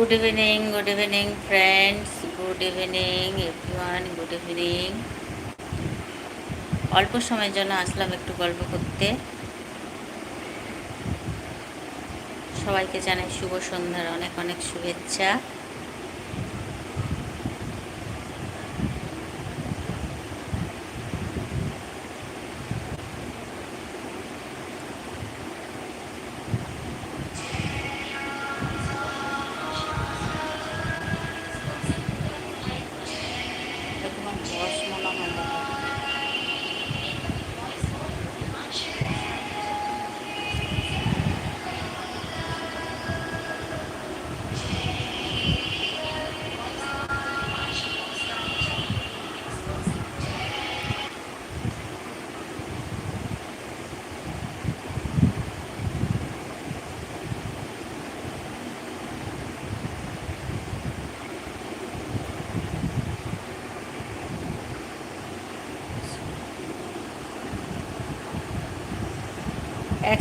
Good evening good evening friends good evening everyone good evening অল্প সময়ের জন্য আসলাম একটু গল্প করতে। সবাইকে জানাই শুভ সন্ধ্যার অনেক অনেক শুভেচ্ছা।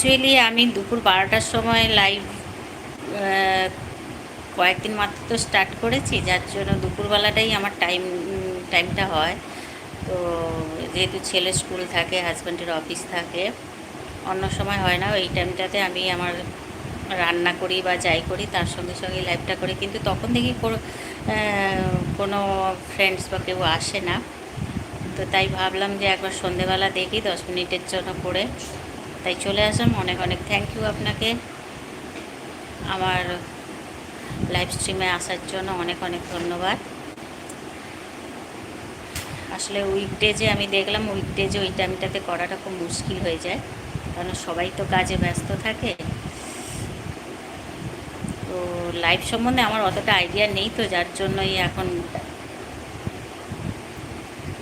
অ্যাকচুয়ালি আমি দুপুর বারোটার সময় লাইভ কয়েকদিন মাত্র তো স্টার্ট করেছি, যার জন্য দুপুরবেলাটাই আমার টাইম টাইমটা হয়। তো যেহেতু ছেলে স্কুল থাকে হাজব্যান্ডের অফিস থাকে, অন্য সময় হয় না, ওই টাইমটাতে আমি আমার রান্না করি বা যাই করি, তার সঙ্গে সঙ্গে লাইভটা করি। কিন্তু তখন দেখি কোনো- কোনো ফ্রেন্ডস বা কেউ আসে না। তো তাই ভাবলাম যে একবার সন্ধেবেলা দেখি, দশ মিনিটের জন্য করে। তাই চলে আসলাম অনেক অনেক থ্যাংক ইউ আপনাকে। আমার লাইভ স্ট্রিমে আসার জন্য অনেক অনেক ধন্যবাদ। আসলে উইকডেজে আমি দেখলাম উইকডেজে ওই টাইমটাতে করাটা খুব মুশকিল হয়ে যায়। কারণ সবাই তো কাজে ব্যস্ত থাকে। তো লাইভ সম্বন্ধে আমার অতটা আইডিয়া নেই তো, যার জন্যই এখন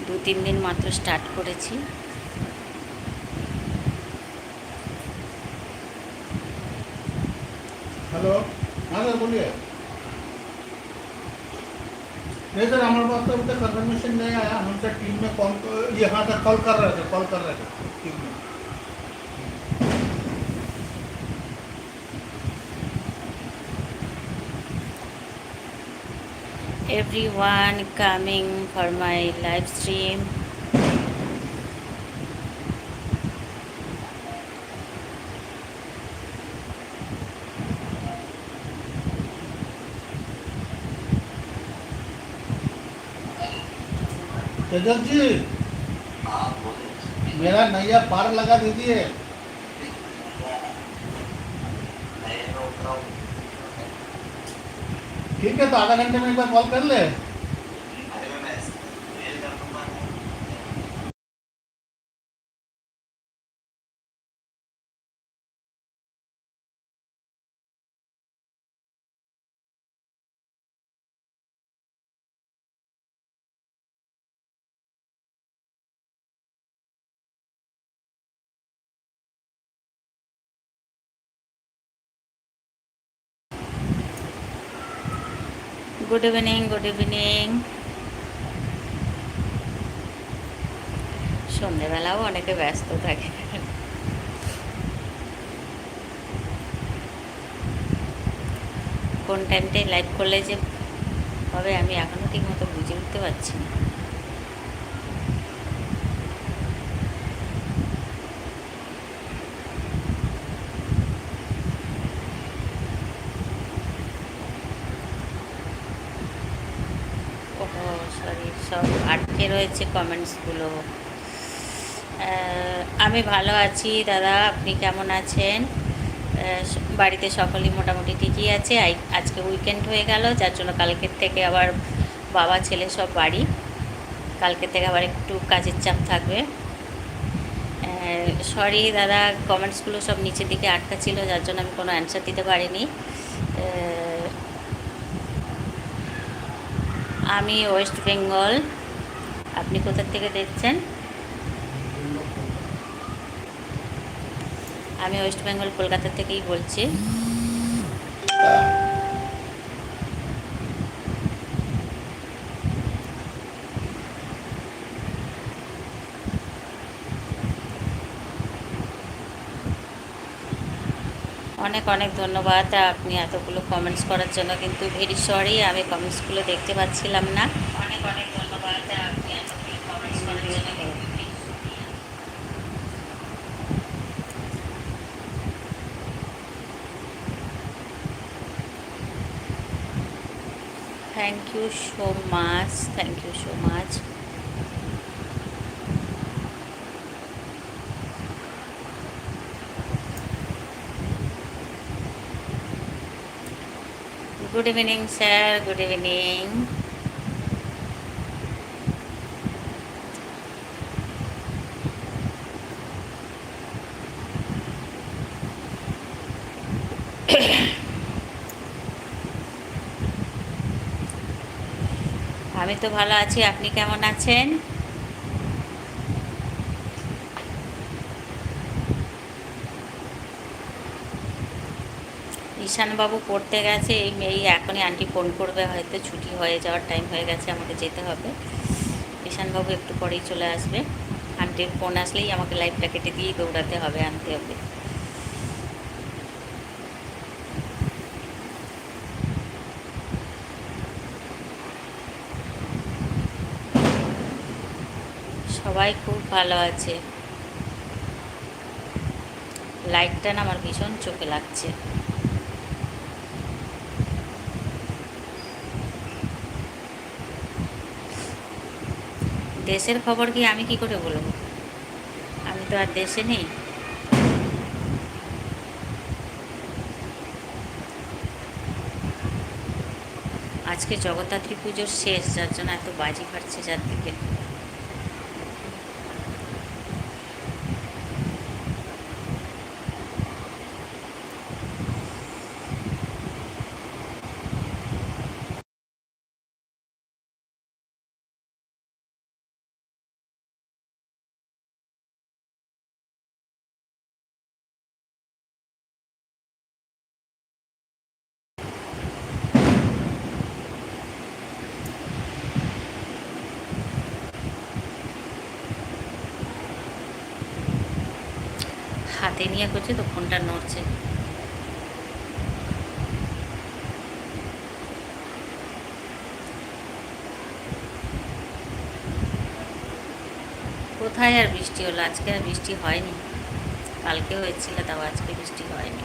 দু তিন দিন মাত্র স্টার্ট করেছি। हेलो हाँ सर बोलिए नहीं सर हमारे पास तो अभी तक कंफर्मेशन नहीं आया हम सर टीम में कॉल ये हाँ सर कॉल कर रहे थे कॉल कर रहे थे टीम में everyone coming for my live stream. तेजस जी मेरा नैया पार लगा दीजिए। ठीक है तो आधा घंटे में एक बार कॉल कर ले। গুড ইভিনিং গুড ইভিনিং সন্ধেবেলাও অনেকে ব্যস্ত থাকে। কোন টাইমটায় লাইভ করলে যে হবে, আমি এখনও ঠিক মতো বুঝে উঠতে পারছি না ওহো সরি সব আটকে রয়েছে কমেন্টসগুলো আমি ভালো আছি, দাদা, আপনি কেমন আছেন? বাড়িতে সকলেই মোটামুটি ঠিকই আছে। আজকে উইকেন্ড হয়ে গেল, যার জন্য কালকের থেকে আবার বাবা, ছেলে সব বাড়ি। কালকে থেকে আবার একটু কাজের চাপ থাকবে। সরি দাদা কমেন্টসগুলো সব নিচের দিকে আটকা ছিল, যার জন্য আমি কোনো অ্যান্সার দিতে পারিনি। আমি ওয়েস্ট বেঙ্গল। আপনি কোথার থেকে দেখছেন? আমি ওয়েস্ট বেঙ্গল, কলকাতা থেকেই বলছি। অনেক অনেক ধন্যবাদ আপনি এতগুলো কমেন্টস করার জন্য, কিন্তু ভেরি সরি, আমি কমেন্টসগুলো দেখতে পাচ্ছিলাম না। অনেক অনেক ধন্যবাদ আপনি এতগুলো কমেন্টস করার জন্য কিন্তু very sorry। Thank you so much thank you so much good evening sir good evening আমি তো ভালো আছি, আপনি কেমন আছেন? ঈশানবাবু পড়তে গেছে, এই এই এখনই আন্টি ফোন করবে, হয়তো ছুটি হয়ে যাওয়ার টাইম হয়ে গেছে, আমাকে যেতে হবে। ঈশানবাবু একটু পরেই চলে আসবে। আন্টির ফোন আসলেই আমাকে লাইফটা কেটে দিয়েই দৌড়াতে হবে, আনতে হবে। সবাই খুব ভালো আছে। লাইটটা না আমার ভীষণ চোখে লাগছে। দেশের খবর কি আমি কি করে বলব? আমি তো আর দেশে নেই। আজকে জগদ্ধাত্রী পুজোর শেষ, যার জন্য এত বাজি ফাটছে চারদিকে। হাতে নিয়ে করছে তো ফোনটা নড়ছে। কোথায় আর বৃষ্টি হলো? আজকে আর বৃষ্টি হয়নি। কালকে হয়েছিল তাও আজকে বৃষ্টি হয়নি।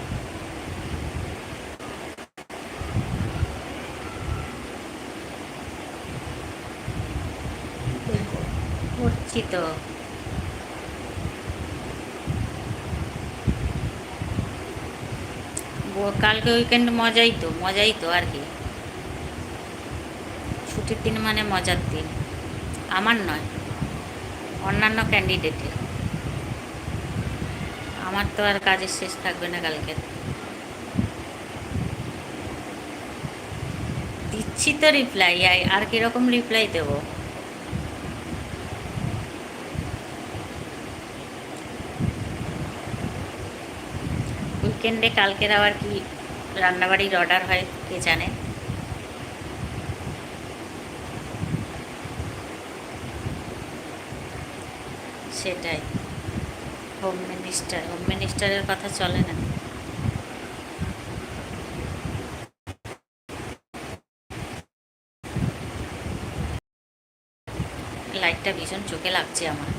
করছি তো। কালকে উইকেন্ড মজাই তো মজাই তো আর কি। ছুটির দিন মানে মজার দিন। আমার নয়, অন্যান্য ক্যান্ডিডেটের আমার তো আর কাজের শেষ থাকবে না কালকে। দিচ্ছি তো রিপ্লাই আর কীরকম রিপ্লাই দেবো? উইকেন্ডে কালকের আবার কি রান্নাবাড়ির অর্ডার হয়, কে জানে? সেটাই। হোম মিনিস্টার হোম মিনিস্টারের কথা চলে না। লাইটটা ভীষণ চোখে লাগছে আমার।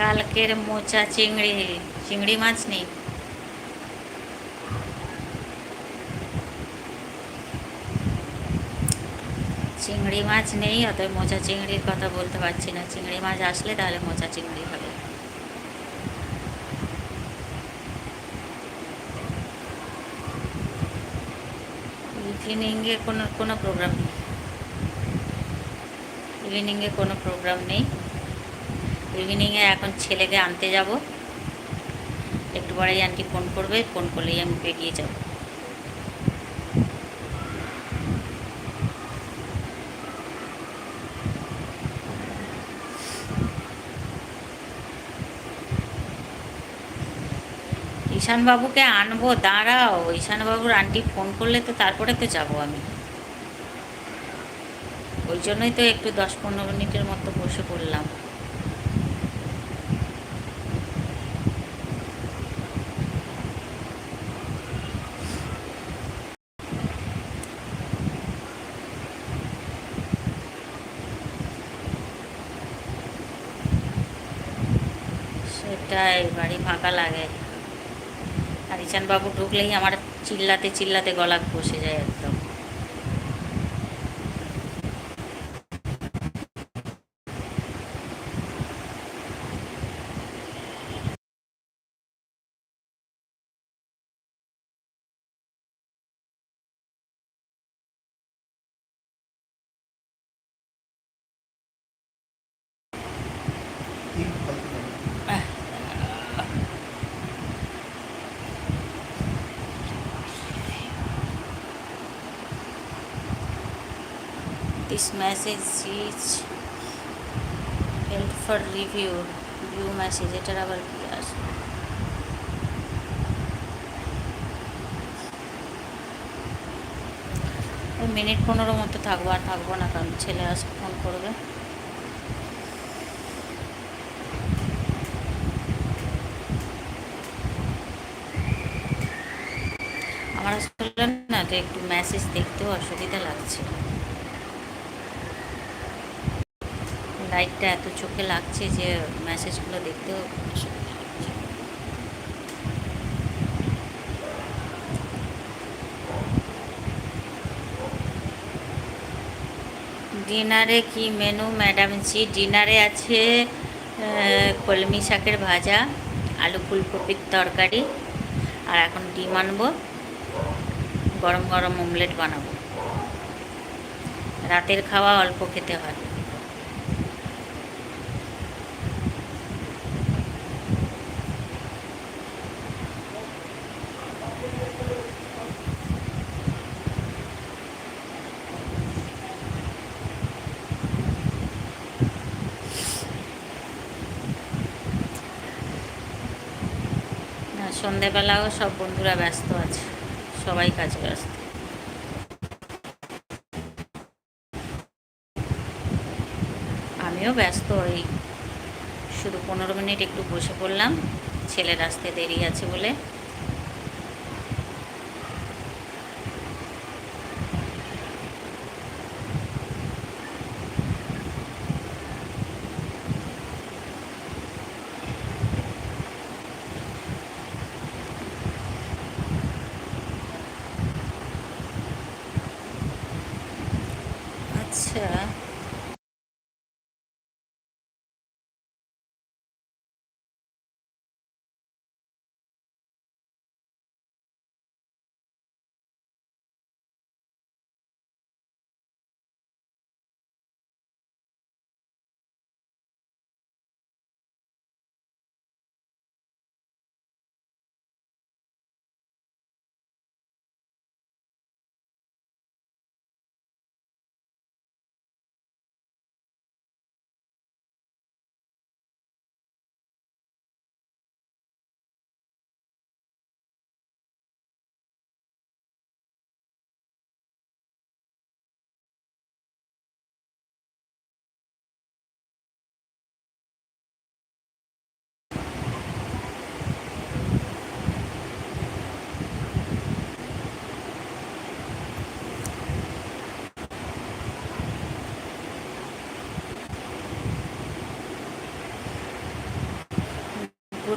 কালকের মোচা চিংড়ি চিংড়ি মাছ নেই চিংড়ি মাছ নেই অতএব মোচা চিংড়ির কথা বলতে পারছি না চিংড়ি মাছ আসলে তাহলে মোচা চিংড়ি হবে ইভিনিংয়ে কোনো কোনো প্রোগ্রাম নেই ইভিনিংয়ে কোনো প্রোগ্রাম নেই ইভিনিংয়ে এখন ছেলেকে আনতে যাব। একটু পরেই আন্টি ফোন করবে ফোন করলেই আমি বেরিয়ে যাব। ঈশানবাবুকে আনব, দাঁড়াও। ঈশানবাবুর আন্টি ফোন করলে তো তারপরে তো যাব আমি। ওই জন্যই তো একটু দশ পনেরো মিনিটের মতো বসে পড়লাম। সেটাই বাড়ি ফাঁকা লাগে। আর বাবু ঢুকলেই আমার চিল্লাতে চিল্লাতে গলা বসে যায় This message is held for review. View message এটার আবার কি আসবে মিনিট পনেরো মতো থাকব, আর থাকব না, কারণ ছেলে আসবে ফোন করবে আমার আসলে না একটু মেসেজ দেখতেও অসুবিধা লাগছে লাইটটা এত চোখে লাগছে যে মেসেজগুলো দেখতেও ডিনারে কি মেনু ম্যাডাম জি ডিনারে আছে কলমি শাকের ভাজা, আলু ফুলকপির তরকারি, আর এখন ডিম আনব, গরম গরম অমলেট বানাবো। রাতের খাওয়া অল্প খেতে হয় না সন্ধেবেলাও সব বন্ধুরা ব্যস্ত আছে। সবাই কাজে ব্যস্ত। আমিও ব্যস্ত, ওই শুধু পনেরো মিনিট একটু বসে পড়লাম। ছেলের আসতে দেরি আছে বলে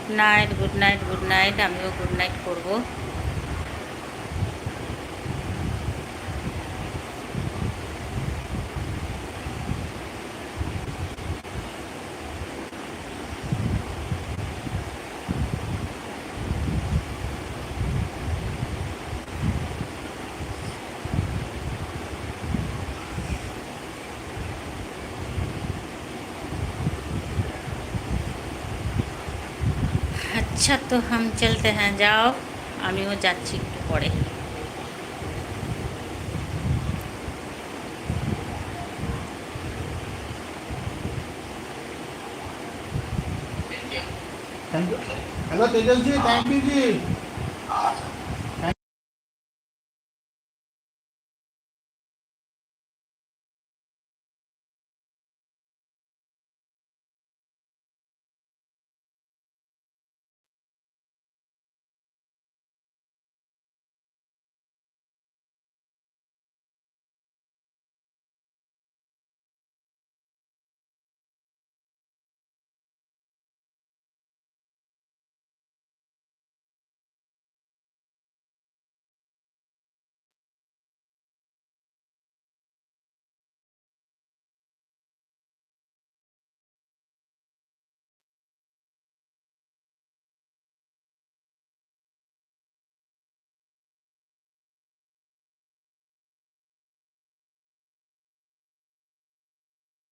good night good night good night আমিও গুড নাইট করব। আচ্ছা তো হাম চলতে হ্যাঁ যাও আমিও যাচ্ছি একটু পরে thank you hello Tejas ji thank you ji